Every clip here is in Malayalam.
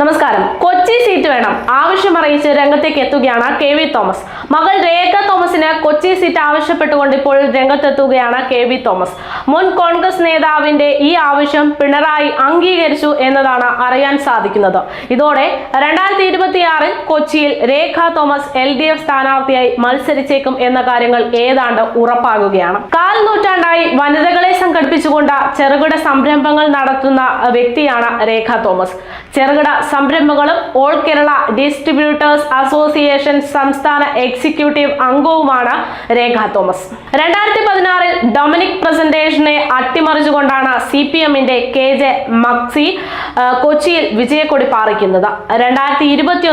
നമസ്കാരം. കൊച്ചി സീറ്റ് വേണം. ആവശ്യം അറിയിച്ച് രംഗത്തേക്ക് എത്തുകയാണ് കെ വി തോമസ്. മകൾ രേഖ തോമസിന് കൊച്ചി സീറ്റ് ആവശ്യപ്പെട്ടുകൊണ്ട് ഇപ്പോൾ രംഗത്തെത്തുകയാണ് കെ വി തോമസ്. മുൻ കോൺഗ്രസ് നേതാവിന്റെ ഈ ആവശ്യം പിണറായി അംഗീകരിച്ചു എന്നതാണ് അറിയാൻ സാധിക്കുന്നത്. ഇതോടെ രണ്ടായിരത്തി ഇരുപത്തിയാറിൽ കൊച്ചിയിൽ Rekha Thomas L D F സ്ഥാനാർത്ഥിയായി മത്സരിച്ചേക്കും എന്ന കാര്യങ്ങൾ ഏതാണ്ട് ഉറപ്പാകുകയാണ്. കാൽ നൂറ്റാണ്ടായി വനിതകളെ സംഘടിപ്പിച്ചുകൊണ്ട് ചെറുകിട സംരംഭങ്ങൾ നടത്തുന്ന വ്യക്തിയാണ് രേഖ തോമസ്. ചെറുകിട സംരംഭങ്ങളും ഓൾ കേരള ഡിസ്ട്രിബ്യൂട്ടേഴ്സ് അസോസിയേഷൻ സംസ്ഥാന എക്സിക്യൂട്ടീവ് അംഗവുമാണ് രേഖ തോമസ്. രണ്ടായിരത്തി പതിനാറിൽ ഡൊമിനിക് പ്രസന്റേഷനെ അട്ടിമറിച്ചുകൊണ്ടാണ് സി പി എമ്മിന്റെ കെ ജെ മക്സി കൊച്ചിയിൽ വിജയക്കൊടി പാറിക്കുന്നത്. രണ്ടായിരത്തി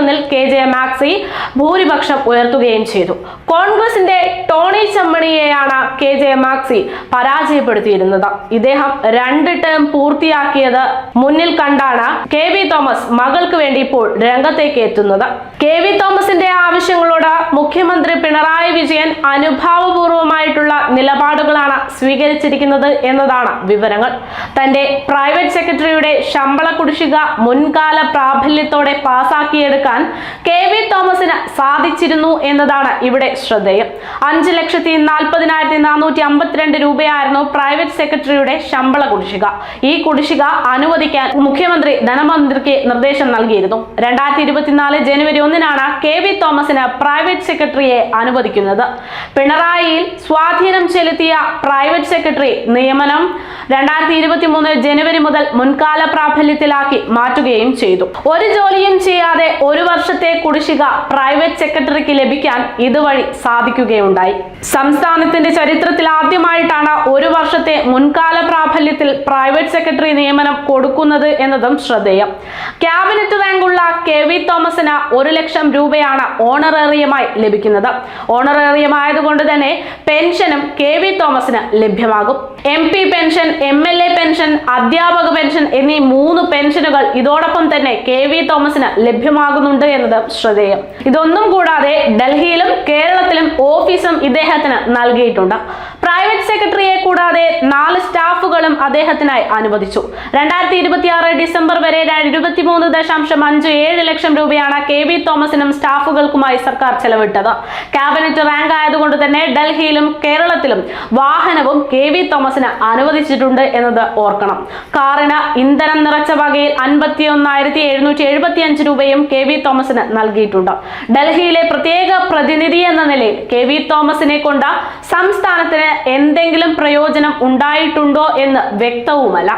ഇരുപത്തിയൊന്നിൽ കെ ജെ മാക്സി ഭൂരിപക്ഷം ഉയർത്തുകയും ചെയ്തു. കോൺഗ്രസിന്റെ ടോണി ചമ്മണിയെയാണ് കെ ജെ മാക്സി പരാജയപ്പെടുത്തിയിരുന്നത്. ഇദ്ദേഹം രണ്ട് ടേം പൂർത്തിയാക്കിയത് മുന്നിൽ കണ്ടാണ് കെ വി തോമസ് മകൾക്ക് വേണ്ടി ഇപ്പോൾ രംഗത്തേക്ക് എത്തുന്നത്. കെ വി തോമസിന്റെ ആവശ്യങ്ങളോട് മുഖ്യമന്ത്രി പിണറായി വിജയൻ അനുഭാവപൂർവമായിട്ടുള്ള നിലപാടുകളാണ് സ്വീകരിച്ചിരിക്കുന്നത് എന്നതാണ് വിവരങ്ങൾ. തന്റെ പ്രൈവറ്റ് സെക്രട്ടറിയുടെ ശമ്പള കുടിശ്ശിക മുൻകാല പ്രാബല്യത്തോടെ പാസാക്കിയെടുക്കാൻ കെ വി തോമസിന് സാധിച്ചിരുന്നു എന്നതാണ് ഇവിടെ ശ്രദ്ധേയം. അഞ്ച് ലക്ഷത്തി നാൽപ്പതിനായിരത്തി നാനൂറ്റി അമ്പത്തിരണ്ട് രൂപയായിരുന്നു പ്രൈവറ്റ് സെക്രട്ടറിയുടെ ശമ്പള കുടിശ്ശിക. ഈ കുടിശ്ശിക അനുവദിക്കാൻ മുഖ്യമന്ത്രി ധനമന്ത്രിക്ക് നിർദ്ദേശം നൽകിയിരുന്നു. രണ്ടായിരത്തി ഇരുപത്തിനാല് ജനുവരി ഒന്നിനാണ് കെ വി തോമസിന് പ്രൈവറ്റ് സെക്രട്ടറിയെ അനുവദിക്കുന്നത്. പിണറായിയിൽ സ്വാധീനം ചെലുത്തിയ പ്രൈവറ്റ് സെക്രട്ടറി നിയമനം രണ്ടായിരത്തി ഇരുപത്തി മൂന്ന് ജനുവരി മുതൽ മുൻകാല പ്രാബല്യത്തിലാക്കി മാറ്റുകയും ചെയ്തു. ഒരു ജോലിയും ചെയ്യാതെ ഒരു വർഷത്തെ കുടിശ്ശിക പ്രൈവറ്റ് സെക്രട്ടറിക്ക് ലഭിക്കാൻ ഇതുവഴി സാധിക്കുകയുണ്ടായി. സംസ്ഥാനത്തിന്റെ ചരിത്രത്തിൽ ആദ്യമായിട്ടാണ് ഒരു വർഷത്തെ മുൻകാല പ്രാബല്യത്തിൽ പ്രൈവറ്റ് സെക്രട്ടറി നിയമനം കൊടുക്കുന്നത് എന്നതും ശ്രദ്ധേയം. ക്യാബിനറ്റ് റാങ്കുള്ള കെ വി തോമസിന് ഒരു ലക്ഷം രൂപയാണ് ഓണറേറിയമായി ലഭിക്കുന്നത്. ഓണറേറിയമായതുകൊണ്ട് തന്നെ പെൻഷനും കെ വി തോമസിന് ലഭ്യമാകും. M P pension M L A pension അധ്യാപക പെൻഷൻ എന്നീ മൂന്ന് പെൻഷനുകൾ ഇതോടൊപ്പം തന്നെ കെ വി തോമസിന് ലഭ്യമാകുന്നുണ്ട് എന്നത് ശ്രദ്ധേയം. ഇതൊന്നും കൂടാതെ ഡൽഹിയിലും കേരളത്തിലും ഓഫീസും ഇദ്ദേഹത്തിന് നൽകിയിട്ടുണ്ട്. പ്രൈവറ്റ് സെക്രട്ടറിയെ കൂടാതെ അദ്ദേഹത്തിനായി അനുവദിച്ചു. രണ്ടായിരത്തി ഇരുപത്തി ആറ് ഡിസംബർ വരെ ഇരുപത്തിമൂന്ന് ദശാംശം അഞ്ച് ഏഴ് ലക്ഷം രൂപയാണ് കെ വി തോമസിനും സ്റ്റാഫുകൾക്കുമായി സർക്കാർ ചെലവിട്ടത്. ക്യാബിനറ്റ് റാങ്ക് ആയതുകൊണ്ട് തന്നെ ഡൽഹിയിലും കേരളത്തിലും വാഹനവും കെ വി തോമസിന് അനുവദിച്ചിട്ടുണ്ട് എന്നത് ഓർക്കണം. കാറിന് ഇന്ധനം നിറച്ച വകയിൽ അൻപത്തി ഒന്നായിരത്തി എഴുന്നൂറ്റി എഴുപത്തി അഞ്ച് രൂപയും കെ വി തോമസിന് നൽകിയിട്ടുണ്ട്. ഡൽഹിയിലെ പ്രത്യേക പ്രതിനിധി എന്ന നിലയിൽ കെ വി തോമസിനെ കൊണ്ട് സംസ്ഥാനത്തിന് എന്തെങ്കിലും പ്രയോജനം ഉണ്ടായിട്ടുണ്ടോ എന്ന് വ്യക്തവുമല്ല.